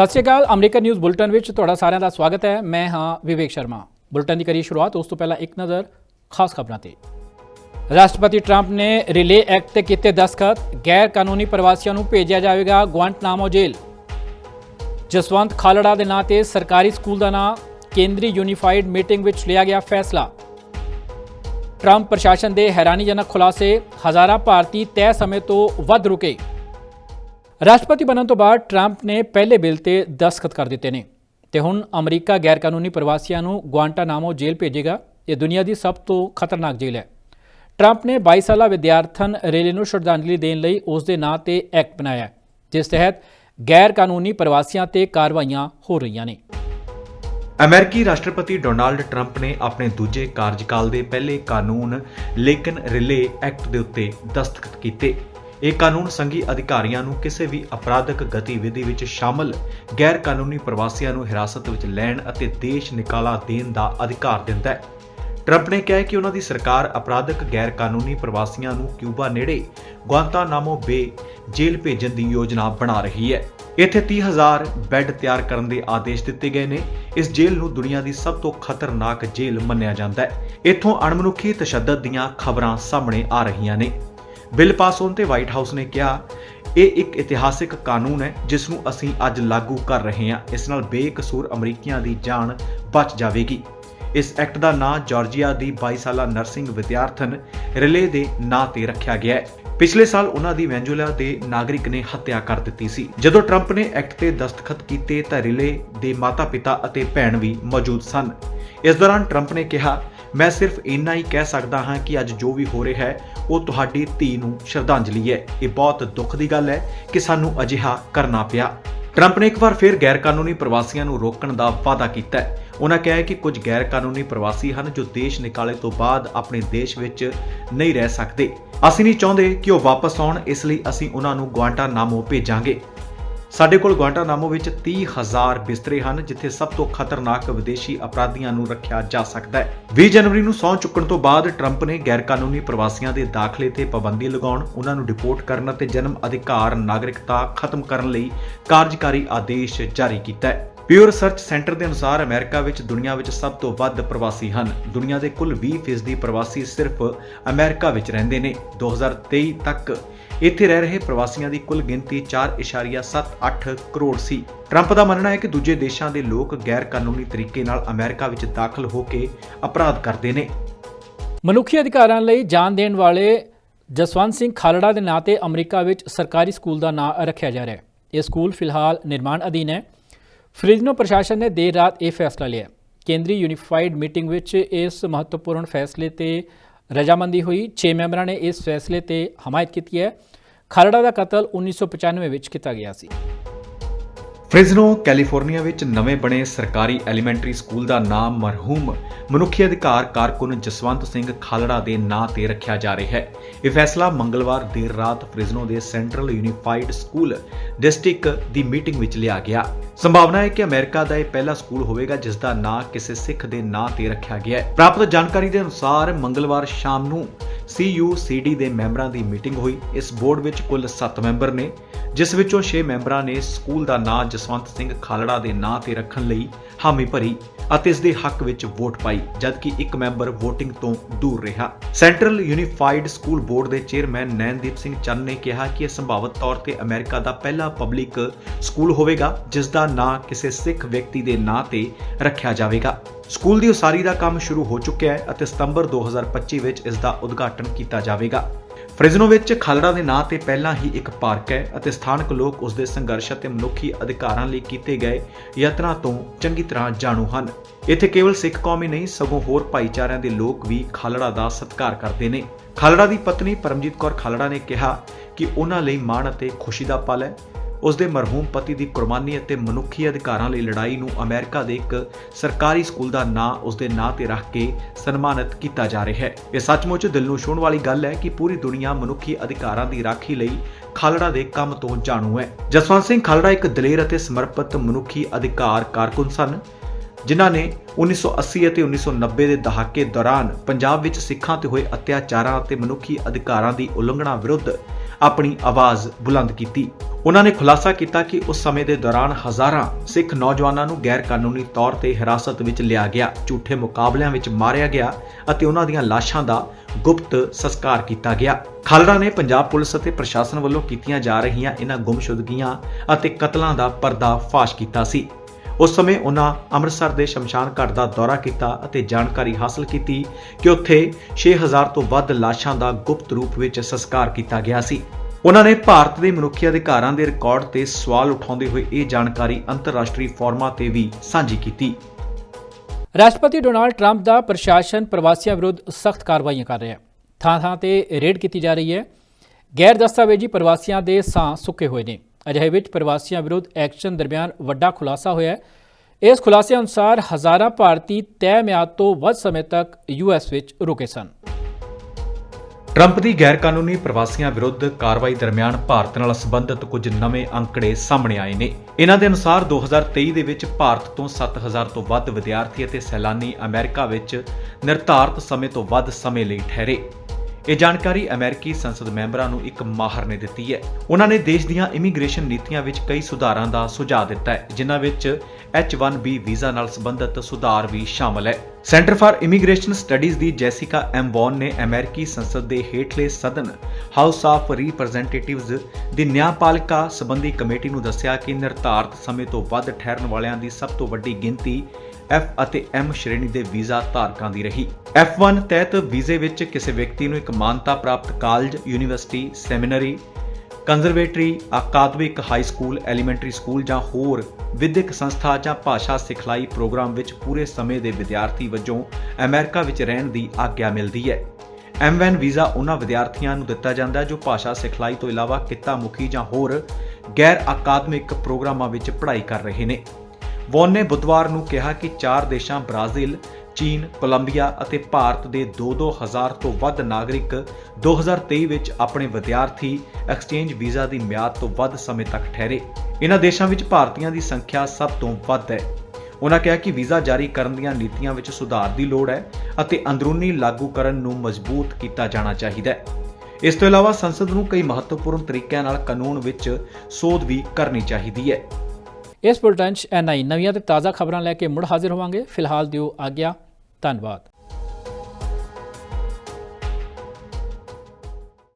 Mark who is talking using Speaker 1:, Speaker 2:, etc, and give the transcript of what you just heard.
Speaker 1: Sat Shri Akal, American news bulletin ਵਿੱਚ ਤੁਹਾਡਾ ਸਾਰਿਆਂ ਦਾ ਸਵਾਗਤ ਹੈ। ਮੈਂ ਹਾਂ ਵਿਵੇਕ ਸ਼ਰਮਾ। ਬੁਲਟਨ ਦੀ ਕਰੀ ਸ਼ੁਰੂਆਤ, ਉਸ ਤੋਂ ਪਹਿਲਾਂ ਇੱਕ ਨਜ਼ਰ ਖਾਸ ਖਬਰਾਂ ਤੇ। ਰਾਸ਼ਟਰਪਤੀ ਟਰੰਪ ਨੇ ਰਿਲੇ ਐਕਟ ਤੇ ਕੀਤੇ ਦਸਤਖਤ ਗੈਰ ਕਾਨੂੰਨੀ ਪ੍ਰਵਾਸੀਆਂ ਨੂੰ ਭੇਜਿਆ ਜਾਵੇਗਾ ਗੁਆਂਟਨਾਮੋ ਜੇਲ੍ਹ। ਜਸਵੰਤ ਖਾਲੜਾ ਦੇ ਨਾਂ ਤੇ ਸਰਕਾਰੀ ਸਕੂਲ ਦਾ ਨਾਂ ਕੇਂਦਰੀ ਯੂਨੀਫਾਈਡ ਮੀਟਿੰਗ ਵਿੱਚ ਲਿਆ ਗਿਆ ਫੈਸਲਾ। ਟਰੰਪ ਪ੍ਰਸ਼ਾਸਨ ਦੇ ਹੈਰਾਨੀਜਨਕ ਖੁਲਾਸੇ, ਹਜ਼ਾਰਾਂ ਭਾਰਤੀ ਤੈਅ ਸਮੇਂ ਤੋਂ ਵੱਧ ਰੁਕੇ। ਰਾਸ਼ਟਰਪਤੀ ਬਣਨ ਤੋਂ ਬਾਅਦ ਟਰੰਪ ਨੇ ਪਹਿਲੇ ਬਿੱਲ ਤੇ ਦਸਤਖਤ ਕਰ ਦਿੱਤੇ ਨੇ। ਤੇ ਹੁਣ ਅਮਰੀਕਾ ਗੈਰਕਾਨੂੰਨੀ ਪ੍ਰਵਾਸੀਆਂ ਨੂੰ ਗੁਆਂਟਾਨਾਮੋ ਜੇਲ੍ਹ ਭੇਜੇਗਾ। ਇਹ ਦੁਨੀਆ ਦੀ ਸਭ ਤੋਂ ਖਤਰਨਾਕ ਜੇਲ੍ਹ ਹੈ। ਟਰੰਪ ਨੇ 22 ਸਾਲਾ ਵਿਦਿਆਰਥਣ ਰੇਲੇ ਨੂੰ ਸ਼ਰਧਾਂਜਲੀ ਦੇਣ ਲਈ ਉਸ ਦੇ ਨਾਂ ਤੇ ਐਕਟ ਬਣਾਇਆ ਜਿਸ ਤਹਿਤ ਗੈਰ ਕਾਨੂੰਨੀ ਪ੍ਰਵਾਸੀਆਂ ਤੇ ਕਾਰਵਾਈਆਂ ਹੋ ਰਹੀਆਂ ਨੇ।
Speaker 2: ਅਮਰੀਕੀ ਰਾਸ਼ਟਰਪਤੀ ਡੋਨਾਲਡ ਟਰੰਪ ਨੇ ਆਪਣੇ ਦੂਜੇ ਕਾਰਜਕਾਲ ਦੇ ਪਹਿਲੇ ਕਾਨੂੰਨ ਲੇਕਿਨ ਰਿਲੇ ਐਕਟ ਦੇ ਉੱਤੇ ਦਸਤਖਤ ਕੀਤੇ। ਇਹ ਕਾਨੂੰਨ ਸੰਘੀ ਅਧਿਕਾਰੀਆਂ ਨੂੰ ਕਿਸੇ ਵੀ ਅਪਰਾਧਕ ਗਤੀਵਿਧੀ ਵਿੱਚ ਸ਼ਾਮਲ ਗੈਰ ਕਾਨੂੰਨੀ ਪ੍ਰਵਾਸੀਆਂ ਨੂੰ ਹਿਰਾਸਤ ਵਿੱਚ ਲੈਣ ਅਤੇ ਦੇਸ਼ ਨਿਕਾਲਾ ਦੇਣ ਦਾ ਅਧਿਕਾਰ ਦਿੰਦਾ ਹੈ। ਟਰੰਪ ਨੇ ਕਿਹਾ ਕਿ ਉਹਨਾਂ ਦੀ ਸਰਕਾਰ ਅਪਰਾਧਕ ਗੈਰ ਕਾਨੂੰਨੀ ਪ੍ਰਵਾਸੀਆਂ ਨੂੰ ਕਿਊਬਾ ਨੇੜੇ ਗੁਆਂਤਾਨਾਮੋ ਬੇ ਜੇਲ੍ਹ ਭੇਜਣ ਦੀ ਯੋਜਨਾ ਬਣਾ ਰਹੀ ਹੈ। ਇੱਥੇ 30000 ਬੈੱਡ ਤਿਆਰ ਕਰਨ ਦੇ ਆਦੇਸ਼ ਦਿੱਤੇ ਗਏ ਨੇ। ਇਸ ਜੇਲ੍ਹ ਨੂੰ ਦੁਨੀਆ ਦੀ ਸਭ ਤੋਂ ਖਤਰਨਾਕ ਜੇਲ੍ਹ ਮੰਨਿਆ ਜਾਂਦਾ ਹੈ। ਇੱਥੋਂ ਅਣਮਨੁੱਖੀ ਤਸ਼ੱਦਦ ਦੀਆਂ ਖਬਰਾਂ ਸਾਹਮਣੇ ਆ ਰਹੀਆਂ ਨੇ। ਬਿੱਲ ਪਾਸ ਹੋਣ ਤੇ ਵਾਈਟ ਹਾਊਸ ਨੇ ਕਿਹਾ, ਇਹ ਇੱਕ ਇਤਿਹਾਸਿਕ ਕਾਨੂੰਨ ਹੈ ਜਿਸ ਨੂੰ ਅਸੀਂ ਅੱਜ ਲਾਗੂ ਕਰ ਰਹੇ ਹਾਂ। ਇਸ ਨਾਲ ਬੇਕਸੂਰ ਅਮਰੀਕੀਆਂ ਦੀ ਜਾਨ ਬਚ ਜਾਵੇਗੀ। ਇਸ ਐਕਟ ਦਾ ਨਾਂ ਜਾਰਜੀਆ ਦੀ 22 ਸਾਲਾ ਨਰਸਿੰਗ ਵਿਦਿਆਰਥਣ ਰਿਲੇ ਦੇ ਨਾਂ ਤੇ ਰੱਖਿਆ ਗਿਆ ਹੈ। ਪਿਛਲੇ ਸਾਲ ਉਹਨਾਂ ਦੀ ਵੈਂਜੂਲਾ ਦੇ ਨਾਗਰਿਕ ਨੇ ਹੱਤਿਆ ਕਰ ਦਿੱਤੀ ਸੀ। ਜਦੋਂ ਟਰੰਪ ਨੇ ਐਕਟ ਤੇ ਦਸਤਖਤ ਕੀਤੇ ਤਾਂ ਰਿਲੇ ਦੇ ਮਾਤਾ-ਪਿਤਾ ਅਤੇ ਭੈਣ ਵੀ ਮੌਜੂਦ ਸਨ। ਇਸ ਦੌਰਾਨ ਟਰੰਪ ਨੇ ਕਿਹਾ ਮੈਂ ਸਿਰਫ ਇੰਨਾ ਹੀ ਕਹਿ ਸਕਦਾ ਹਾਂ ਕਿ ਅੱਜ ਜੋ ਵੀ ਹੋ ਰਿਹਾ ਹੈ, ਉਹ ਤੁਹਾਡੀ ਧੀ ਨੂੰ ਸ਼ਰਧਾਂਜਲੀ ਹੈ। ਇਹ ਬਹੁਤ ਦੁੱਖ ਦੀ ਗੱਲ ਹੈ ਕਿ ਸਾਨੂੰ ਅਜਿਹਾ ਕਰਨਾ ਪਿਆ। ਟਰੰਪ ਨੇ ਇੱਕ ਵਾਰ ਫਿਰ ਗੈਰ ਕਾਨੂੰਨੀ ਪ੍ਰਵਾਸੀਆਂ ਨੂੰ ਰੋਕਣ ਦਾ ਵਾਅਦਾ ਕੀਤਾ ਹੈ। ਉਹਨਾਂ ਕਿਹਾ ਹੈ ਕਿ ਕੁਝ ਗੈਰ ਕਾਨੂੰਨੀ ਪ੍ਰਵਾਸੀ ਹਨ ਜੋ ਦੇਸ਼ ਨਿਕਾਲੇ ਤੋਂ ਬਾਅਦ ਆਪਣੇ ਦੇਸ਼ ਵਿੱਚ ਨਹੀਂ ਰਹਿ ਸਕਦੇ। ਅਸੀਂ ਨਹੀਂ ਚਾਹੁੰਦੇ ਕਿ ਉਹ ਵਾਪਸ ਆਉਣ, ਇਸ ਲਈ ਅਸੀਂ ਉਹਨਾਂ ਨੂੰ ਗੁਆਂਟਾਨਾਮੋ ਭੇਜਾਂਗੇ। ਸਾਡੇ ਕੋਲ ਗੁਆਂਟਾਨਾਮੋ ਵਿੱਚ 30000 ਬਿਸਤਰੇ ਹਨ, ਜਿੱਥੇ ਸਭ ਤੋਂ ਖਤਰਨਾਕ ਵਿਦੇਸ਼ੀ ਅਪਰਾਧੀਆਂ ਨੂੰ ਰੱਖਿਆ ਜਾ ਸਕਦਾ ਹੈ। 20 ਜਨਵਰੀ ਨੂੰ ਸਹੁੰ ਚੁੱਕਣ ਤੋਂ ਬਾਅਦ ਟਰੰਪ ਨੇ ਗੈਰਕਾਨੂੰਨੀ ਪ੍ਰਵਾਸੀਆਂ ਦੇ ਦਾਖਲੇ ਤੇ ਪਾਬੰਦੀ ਲਗਾਉਣ, ਉਹਨਾਂ ਨੂੰ ਡਿਪੋਰਟ ਕਰਨ ਅਤੇ ਜਨਮ ਅਧਿਕਾਰ, ਨਾਗਰਿਕਤਾ ਖਤਮ ਕਰਨ ਲਈ ਕਾਰਜਕਾਰੀ ਆਦੇਸ਼ ਜਾਰੀ ਕੀਤਾ ਹੈ। ਪਿਓ ਰਿਸਰਚ ਸੈਂਟਰ ਦੇ ਅਨੁਸਾਰ ਅਮਰੀਕਾ ਵਿੱਚ ਦੁਨੀਆ ਵਿੱਚ ਸਭ ਤੋਂ ਵੱਧ ਪ੍ਰਵਾਸੀ ਹਨ। ਦੁਨੀਆ ਦੇ ਕੁੱਲ 20% ਪ੍ਰਵਾਸੀ ਸਿਰਫ ਅਮਰੀਕਾ ਵਿੱਚ ਰਹਿੰਦੇ ਨੇ। 2023 ਤੱਕ ਇੱਥੇ ਰਹਿ ਰਹੇ ਪ੍ਰਵਾਸੀਆਂ ਦੀ ਕੁੱਲ ਗਿਣਤੀ 4.78 ਕਰੋੜ ਸੀ। ਟਰੰਪ ਦਾ ਮੰਨਣਾ ਹੈ ਕਿ ਦੂਜੇ ਦੇਸ਼ਾਂ ਦੇ ਲੋਕ ਗੈਰ ਕਾਨੂੰਨੀ ਤਰੀਕੇ ਨਾਲ ਅਮਰੀਕਾ ਵਿੱਚ ਦਾਖਲ ਹੋ ਕੇ ਅਪਰਾਧ ਕਰਦੇ ਨੇ।
Speaker 1: ਮਨੁੱਖੀ ਅਧਿਕਾਰਾਂ ਲਈ ਜਾਨ ਦੇਣ ਵਾਲੇ ਜਸਵੰਤ ਸਿੰਘ ਖਾਲੜਾ ਦੇ ਨਾਂ ਤੇ ਅਮਰੀਕਾ ਵਿੱਚ ਸਰਕਾਰੀ ਸਕੂਲ ਦਾ ਨਾਂ ਰੱਖਿਆ ਜਾ ਰਿਹਾ ਹੈ। ਇਹ ਸਕੂਲ ਫਿਲਹਾਲ ਨਿਰਮਾਣ ਅਧੀਨ ਹੈ। ਫ੍ਰਿਜਨੋ ਪ੍ਰਸ਼ਾਸਨ ਨੇ ਦੇਰ ਰਾਤ ਇਹ ਫੈਸਲਾ ਲਿਆ। ਕੇਂਦਰੀ ਯੂਨੀਫਾਈਡ ਮੀਟਿੰਗ ਵਿੱਚ ਇਸ ਮਹੱਤਵਪੂਰਨ ਫੈਸਲੇ ਤੇ ਰਜਾਮੰਦੀ ਹੋਈ। 6 ਮੈਂਬਰਾਂ ਨੇ ਇਸ ਫੈਸਲੇ ਤੇ ਹਮਾਇਤ ਕੀਤੀ ਹੈ। ਖਰੜਾ ਦਾ ਕਤਲ 1995 ਵਿੱਚ ਕੀਤਾ ਗਿਆ ਸੀ।
Speaker 2: ਫ੍ਰਿਜ਼ਨੋ, ਕੈਲੀਫੋਰਨੀਆ ਵਿੱਚ ਨਵੇਂ ਬਣੇ ਸਰਕਾਰੀ ਐਲੀਮੈਂਟਰੀ ਸਕੂਲ ਦਾ ਨਾਮ ਮਰਹੂਮ ਮਨੁੱਖੀ ਅਧਿਕਾਰ ਕਾਰਕੁਨ ਜਸਵੰਤ ਸਿੰਘ ਖਾਲੜਾ ਦੇ ਨਾਂ ਤੇ ਰੱਖਿਆ ਜਾ ਰਿਹਾ ਹੈ। ਇਹ ਫੈਸਲਾ ਮੰਗਲਵਾਰ ਦੇਰ ਰਾਤ ਫ੍ਰਿਜ਼ਨੋ ਦੇ ਸੈਂਟਰਲ ਯੂਨੀਫਾਈਡ ਸਕੂਲ ਡਿਸਟ੍ਰਿਕਟ ਦੀ ਮੀਟਿੰਗ ਵਿੱਚ ਲਿਆ ਗਿਆ। ਸੰਭਾਵਨਾ ਹੈ ਕਿ ਅਮਰੀਕਾ ਦਾ ਇਹ ਪਹਿਲਾ ਸਕੂਲ ਹੋਵੇਗਾ ਜਿਸ ਦਾ ਨਾਂ ਕਿਸੇ ਸਿੱਖ ਦੇ ਨਾਂ ਤੇ ਰੱਖਿਆ ਗਿਆ ਹੈ। ਪ੍ਰਾਪਤ ਜਾਣਕਾਰੀ ਦੇ ਅਨੁਸਾਰ ਮੰਗਲਵਾਰ ਸ਼ਾਮ ਨੂੰ CUCD ਦੇ ਮੈਂਬਰਾਂ ਦੀ ਮੀਟਿੰਗ ਹੋਈ। ਇਸ ਬੋਰਡ ਵਿੱਚ ਕੁੱਲ 7 ਮੈਂਬਰ ਨੇ, ਜਿਸ ਵਿੱਚੋਂ 6 ਮੈਂਬਰਾਂ ਨੇ ਸਕੂਲ ਦਾ ਨਾਂ ਜਸਵੰਤ ਸਿੰਘ ਖਾਲੜਾ ਦੇ ਨਾਂ ਤੇ ਰੱਖਣ ਲਈ ਹਾਮੀ ਭਰੀ ਅਤੇ ਇਸ ਦੇ ਹੱਕ ਵਿੱਚ ਵੋਟ ਪਾਈ, ਜਦਕਿ ਇੱਕ ਮੈਂਬਰ VOTING ਤੋਂ ਦੂਰ ਰਿਹਾ। ਸੈਂਟਰਲ ਯੂਨੀਫਾਈਡ ਸਕੂਲ ਬੋਰਡ ਦੇ ਚੇਅਰਮੈਨ ਨੈਨਦੀਪ ਸਿੰਘ ਚੰਨ ਨੇ ਕਿਹਾ ਕਿ ਇਹ ਸੰਭਾਵਤ ਤੌਰ ਤੇ ਅਮਰੀਕਾ ਦਾ ਪਹਿਲਾ ਪਬਲਿਕ ਸਕੂਲ ਹੋਵੇਗਾ, ਜਿਸ ਦਾ ਨਾਂ ਕਿਸੇ ਸਿੱਖ ਵਿਅਕਤੀ ਦੇ ਨਾਂ ਤੇ ਰੱਖਿਆ ਜਾਵੇਗਾ। ਸਕੂਲ ਦੀ ਉਸਾਰੀ ਦਾ ਕੰਮ ਸ਼ੁਰੂ ਹੋ ਚੁੱਕਿਆ ਹੈ ਅਤੇ ਸਤੰਬਰ 2025 ਵਿੱਚ ਇਸ ਦਾ ਉਦਘਾਟਨ ਕੀਤਾ ਜਾਵੇਗਾ। ਫ੍ਰਿਜ਼ਨੋ ਵਿੱਚ ਖਾਲੜਾ ਦੇ ਨਾਂ ਤੇ ਪਹਿਲਾਂ ਹੀ ਇੱਕ ਪਾਰਕ ਹੈ ਅਤੇ ਸਥਾਨਕ ਲੋਕ ਉਸ ਦੇ ਸੰਘਰਸ਼ ਅਤੇ ਮਨੁੱਖੀ ਅਧਿਕਾਰਾਂ ਲਈ ਕੀਤੇ ਗਏ ਯਤਨਾਂ ਤੋਂ ਚੰਗੀ ਤਰ੍ਹਾਂ ਜਾਣੂ ਹਨ। ਇੱਥੇ ਕੇਵਲ ਸਿੱਖ ਕੌਮ ਹੀ ਨਹੀਂ, ਸਗੋਂ ਹੋਰ ਭਾਈਚਾਰਿਆਂ ਦੇ ਲੋਕ ਵੀ ਖਾਲੜਾ ਦਾ ਸਤਿਕਾਰ ਕਰਦੇ ਨੇ। ਖਾਲੜਾ ਦੀ ਪਤਨੀ ਪਰਮਜੀਤ ਕੌਰ ਖਾਲੜਾ ਨੇ ਕਿਹਾ ਕਿ ਉਹਨਾਂ ਲਈ ਮਾਣ ਅਤੇ ਖੁਸ਼ੀ ਦਾ ਪਲ ਹੈ। ਉਸ ਦੇ ਮਰਹੂਮ ਪਤੀ ਦੀ ਕੁਰਬਾਨੀ ਅਤੇ ਮਨੁੱਖੀ ਅਧਿਕਾਰਾਂ ਲਈ ਲੜਾਈ ਨੂੰ ਅਮਰੀਕਾ ਦੇ ਇੱਕ ਸਰਕਾਰੀ ਸਕੂਲ ਦਾ ਨਾਂ ਉਸ ਦੇ ਨਾਂ ਤੇ ਰੱਖ ਕੇ ਸਨਮਾਨਿਤ ਕੀਤਾ ਜਾ ਰਿਹਾ ਹੈ। ਇਹ ਸੱਚਮੁੱਚ ਦਿਲ ਨੂੰ ਛੂਹਣ ਵਾਲੀ ਗੱਲ ਹੈ ਕਿ ਪੂਰੀ ਦੁਨੀਆ ਮਨੁੱਖੀ ਅਧਿਕਾਰਾਂ ਦੀ ਰਾਖੀ ਲਈ ਖਾਲੜਾ ਦੇ ਕੰਮ ਤੋਂ ਜਾਣੂ ਹੈ। ਜਸਵੰਤ ਸਿੰਘ ਖਾਲੜਾ ਇੱਕ ਦਲੇਰ ਅਤੇ ਸਮਰਪਿਤ ਮਨੁੱਖੀ ਅਧਿਕਾਰ ਕਾਰਕੁਨ ਸਨ, ਜਿਨ੍ਹਾਂ ਨੇ 1980 ਅਤੇ 1990 ਦੇ ਦਹਾਕੇ ਦੌਰਾਨ ਪੰਜਾਬ ਵਿੱਚ ਸਿੱਖਾਂ ਤੇ ਹੋਏ ਅਤਿਆਚਾਰਾਂ ਅਤੇ ਮਨੁੱਖੀ ਅਧਿਕਾਰਾਂ ਦੀ ਉਲੰਘਣਾ ਵਿਰੁੱਧ ਆਪਣੀ ਆਵਾਜ਼ ਬੁਲੰਦ ਕੀਤੀ। ਉਹਨਾਂ ਨੇ ਖੁਲਾਸਾ ਕੀਤਾ ਕਿ ਉਸ ਸਮੇਂ ਦੇ ਦੌਰਾਨ ਹਜ਼ਾਰਾਂ ਸਿੱਖ ਨੌਜਵਾਨਾਂ ਨੂੰ ਗੈਰ ਕਾਨੂੰਨੀ ਤੌਰ ਤੇ ਹਿਰਾਸਤ ਵਿੱਚ ਲਿਆ ਗਿਆ, ਝੂਠੇ ਮੁਕਾਬਲਿਆਂ ਵਿੱਚ ਮਾਰਿਆ ਗਿਆ ਅਤੇ ਉਹਨਾਂ ਦੀਆਂ ਲਾਸ਼ਾਂ ਦਾ ਗੁਪਤ ਸੰਸਕਾਰ ਕੀਤਾ ਗਿਆ। ਖਾਲੜਾ ਨੇ ਪੰਜਾਬ ਪੁਲਿਸ ਅਤੇ ਪ੍ਰਸ਼ਾਸਨ ਵੱਲੋਂ ਕੀਤੀਆਂ ਜਾ ਰਹੀਆਂ ਇਹਨਾਂ ਗੁੰਮਸ਼ੁਦਗੀਆਂ ਅਤੇ ਕਤਲਾਂ ਦਾ ਪਰਦਾ ਫਾਸ਼ ਕੀਤਾ ਸੀ। ਉਸ ਸਮੇਂ ਉਹਨਾਂ ਅੰਮ੍ਰਿਤਸਰ ਦੇ ਸ਼ਮਸ਼ਾਨ ਘਾਟ ਦਾ ਦੌਰਾ ਕੀਤਾ ਅਤੇ ਜਾਣਕਾਰੀ ਹਾਸਲ ਕੀਤੀ ਕਿ ਉੱਥੇ 6000 ਤੋਂ ਵੱਧ ਲਾਸ਼ਾਂ ਦਾ ਗੁਪਤ ਰੂਪ ਵਿੱਚ ਸੰਸਕਾਰ ਕੀਤਾ ਗਿਆ ਸੀ। ਉਹਨਾਂ ਨੇ ਭਾਰਤ ਦੇ ਮਨੁੱਖੀ ਅਧਿਕਾਰਾਂ ਦੇ ਰਿਕਾਰਡ ਤੇ ਸਵਾਲ ਉਠਾਉਂਦੇ ਹੋਏ ਇਹ ਜਾਣਕਾਰੀ ਅੰਤਰਰਾਸ਼ਟਰੀ ਫੋਰਮਾਂ ਤੇ ਵੀ ਸਾਂਝੀ ਕੀਤੀ।
Speaker 1: ਰਾਸ਼ਟਰਪਤੀ ਡੋਨਾਲਡ ਟਰੰਪ ਦਾ ਪ੍ਰਸ਼ਾਸਨ ਪ੍ਰਵਾਸੀਆਂ ਵਿਰੁੱਧ ਸਖਤ ਕਾਰਵਾਈਆਂ ਕਰ ਰਿਹਾ ਹੈ। ਥਾਂ-ਥਾਂ ਤੇ ਰੇਡ ਕੀਤੀ ਜਾ ਰਹੀ ਹੈ। ਗੈਰ ਦਸਤਾਵੇਜ਼ੀ ਪ੍ਰਵਾਸੀਆਂ ਦੇ ਸਾਹ ਸੁੱਕੇ ਹੋਏ ਨੇ। ਅਜਿਹੇ ਵਿੱਚ ਪ੍ਰਵਾਸੀਆਂ ਵਿਰੁੱਧ ਐਕਸ਼ਨ ਦਰਮਿਆਨ ਵੱਡਾ ਖੁਲਾਸਾ ਹੋਇਆ ਹੈ। ਇਸ ਖੁਲਾਸੇ ਅਨੁਸਾਰ ਹਜ਼ਾਰਾਂ ਭਾਰਤੀ ਤੈਅ ਮਿਆਦ ਤੋਂ ਵੱਧ ਸਮੇਂ ਤੱਕ ਯੂਐਸ ਵਿੱਚ ਰੁਕੇ ਸਨ।
Speaker 2: ਟਰੰਪ ਦੀ ਗੈਰਕਾਨੂੰਨੀ ਪ੍ਰਵਾਸੀਆਂ ਵਿਰੁੱਧ ਕਾਰਵਾਈ ਦਰਮਿਆਨ ਭਾਰਤ ਨਾਲ ਸੰਬੰਧਿਤ ਕੁਝ ਨਵੇਂ ਅੰਕੜੇ ਸਾਹਮਣੇ ਆਏ ਨੇ। ਇਹਨਾਂ ਦੇ ਅਨੁਸਾਰ 2023 ਦੇ ਵਿੱਚ ਭਾਰਤ ਤੋਂ 7000 ਤੋਂ ਵੱਧ ਵਿਦਿਆਰਥੀ ਅਤੇ ਸੈਲਾਨੀ ਅਮਰੀਕਾ ਵਿੱਚ ਨਿਰਧਾਰਤ ਸਮੇਂ ਤੋਂ ਵੱਧ ਸਮੇਂ ਲਈ ਠਹਿਰੇ। ਇਹ ਜਾਣਕਾਰੀ ਅਮਰੀਕੀ ਸੰਸਦ ਮੈਂਬਰਾਂ ਨੂੰ ਇੱਕ ਮਾਹਰ ਨੇ ਦਿੱਤੀ ਹੈ। ਉਹਨਾਂ ਨੇ ਦੇਸ਼ ਦੀਆਂ ਇਮੀਗ੍ਰੇਸ਼ਨ ਨੀਤੀਆਂ ਵਿੱਚ ਕਈ ਸੁਧਾਰਾਂ ਦਾ ਸੁਝਾਅ ਦਿੱਤਾ ਹੈ, ਜਿਨ੍ਹਾਂ ਵਿੱਚ H1B ਵੀਜ਼ਾ ਨਾਲ ਸੰਬੰਧਿਤ ਸੁਧਾਰ ਵੀ ਸ਼ਾਮਲ ਹੈ। ਸੈਂਟਰ ਫਾਰ ਇਮੀਗ੍ਰੇਸ਼ਨ ਸਟੱਡੀਜ਼ ਦੀ ਜੈਸਿਕਾ ਐਮ ਵੌਨ ਨੇ ਅਮਰੀਕੀ ਸੰਸਦ ਦੇ ਹੇਠਲੇ ਸਦਨ ਹਾਊਸ ਆਫ ਰਿਪਰੈਜ਼ੈਂਟੇਟਿਵਜ਼ ਦੀ ਨਿਆਂਪਾਲਿਕਾ ਸੰਬੰਧੀ ਕਮੇਟੀ ਨੂੰ ਦੱਸਿਆ ਕਿ ਨਿਰਧਾਰਤ ਸਮੇਂ ਤੋਂ ਵੱਧ ਠਹਿਰਨ ਵਾਲਿਆਂ ਦੀ ਸਭ ਤੋਂ ਵੱਡੀ ਗਿਣਤੀ F ਅਤੇ M ਸ਼੍ਰੇਣੀ ਦੇ ਵੀਜ਼ਾ ਧਾਰਕਾਂ ਦੀ ਰਹੀ। F1 ਤਹਿਤ ਵੀਜ਼ੇ ਵਿੱਚ ਕਿਸੇ ਵਿਅਕਤੀ ਨੂੰ ਇੱਕ ਮਾਨਤਾ ਪ੍ਰਾਪਤ college, university, seminary, conservatory, academic high school, elementary school ਜਾਂ ਹੋਰ ਵਿਦਿਅਕ ਸੰਸਥਾ ਜਾਂ ਭਾਸ਼ਾ ਸਿਖਲਾਈ ਪ੍ਰੋਗਰਾਮ ਵਿੱਚ ਪੂਰੇ ਸਮੇਂ ਦੇ ਵਿਦਿਆਰਥੀ ਵਜੋਂ ਅਮਰੀਕਾ ਵਿੱਚ ਰਹਿਣ ਦੀ ਆਗਿਆ ਮਿਲਦੀ ਹੈ। M1 ਵੀਜ਼ਾ ਉਹਨਾਂ ਵਿਦਿਆਰਥੀਆਂ ਨੂੰ ਦਿੱਤਾ ਜਾਂਦਾ ਜੋ ਭਾਸ਼ਾ ਸਿਖਲਾਈ ਤੋਂ ਇਲਾਵਾ ਕਿੱਤਾ ਮੁਖੀ ਜਾਂ ਹੋਰ ਗੈਰ ਅਕਾਦਮਿਕ ਪ੍ਰੋਗਰਾਮਾਂ ਵਿੱਚ ਪੜ੍ਹਾਈ ਕਰ ਰਹੇ ਨੇ। ਵੌਨ ਨੇ ਬੁੱਧਵਾਰ ਨੂੰ ਕਿਹਾ ਕਿ ਚਾਰ ਦੇਸ਼ਾਂ ਬ੍ਰਾਜ਼ੀਲ, ਚੀਨ, ਕੋਲੰਬੀਆ ਅਤੇ ਭਾਰਤ ਦੇ 2-2 ਹਜ਼ਾਰ ਤੋਂ ਵੱਧ ਨਾਗਰਿਕ 2023 ਵਿੱਚ ਆਪਣੇ ਵਿਦਿਆਰਥੀ ਐਕਸਚੇਂਜ ਵੀਜ਼ਾ ਦੀ ਮਿਆਦ ਤੋਂ ਵੱਧ ਸਮੇਂ ਤੱਕ ਠਹਿਰੇ। ਇਹਨਾਂ ਦੇਸ਼ਾਂ ਵਿੱਚ ਭਾਰਤੀਆਂ ਦੀ ਸੰਖਿਆ ਸਭ ਤੋਂ ਵੱਧ ਹੈ। ਉਹਨਾਂ ਕਿਹਾ ਕਿ ਵੀਜ਼ਾ ਜਾਰੀ ਕਰਨ ਦੀਆਂ ਨੀਤੀਆਂ ਵਿੱਚ ਸੁਧਾਰ ਦੀ ਲੋੜ ਹੈ ਅਤੇ ਅੰਦਰੂਨੀ ਲਾਗੂ ਕਰਨ ਨੂੰ ਮਜ਼ਬੂਤ ਕੀਤਾ ਜਾਣਾ ਚਾਹੀਦਾ ਹੈ। ਇਸ ਤੋਂ ਇਲਾਵਾ ਸੰਸਦ ਨੂੰ ਕਈ ਮਹੱਤਵਪੂਰਨ ਤਰੀਕਿਆਂ ਨਾਲ ਕਾਨੂੰਨ ਵਿੱਚ ਸੋਧ ਵੀ ਕਰਨੀ ਚਾਹੀਦੀ ਹੈ।
Speaker 1: ਇਸ ਬੁਲਟਨ 'ਚ ਐਨਆਈ ਨਵੀਆਂ ਤੇ ਤਾਜ਼ਾ ਖਬਰਾਂ ਲੈ ਕੇ ਮੁੜ ਹਾਜ਼ਰ ਹੋਵਾਂਗੇ। ਫਿਲਹਾਲ ਦਿਓ ਆਗਿਆ। ਧੰਨਵਾਦ।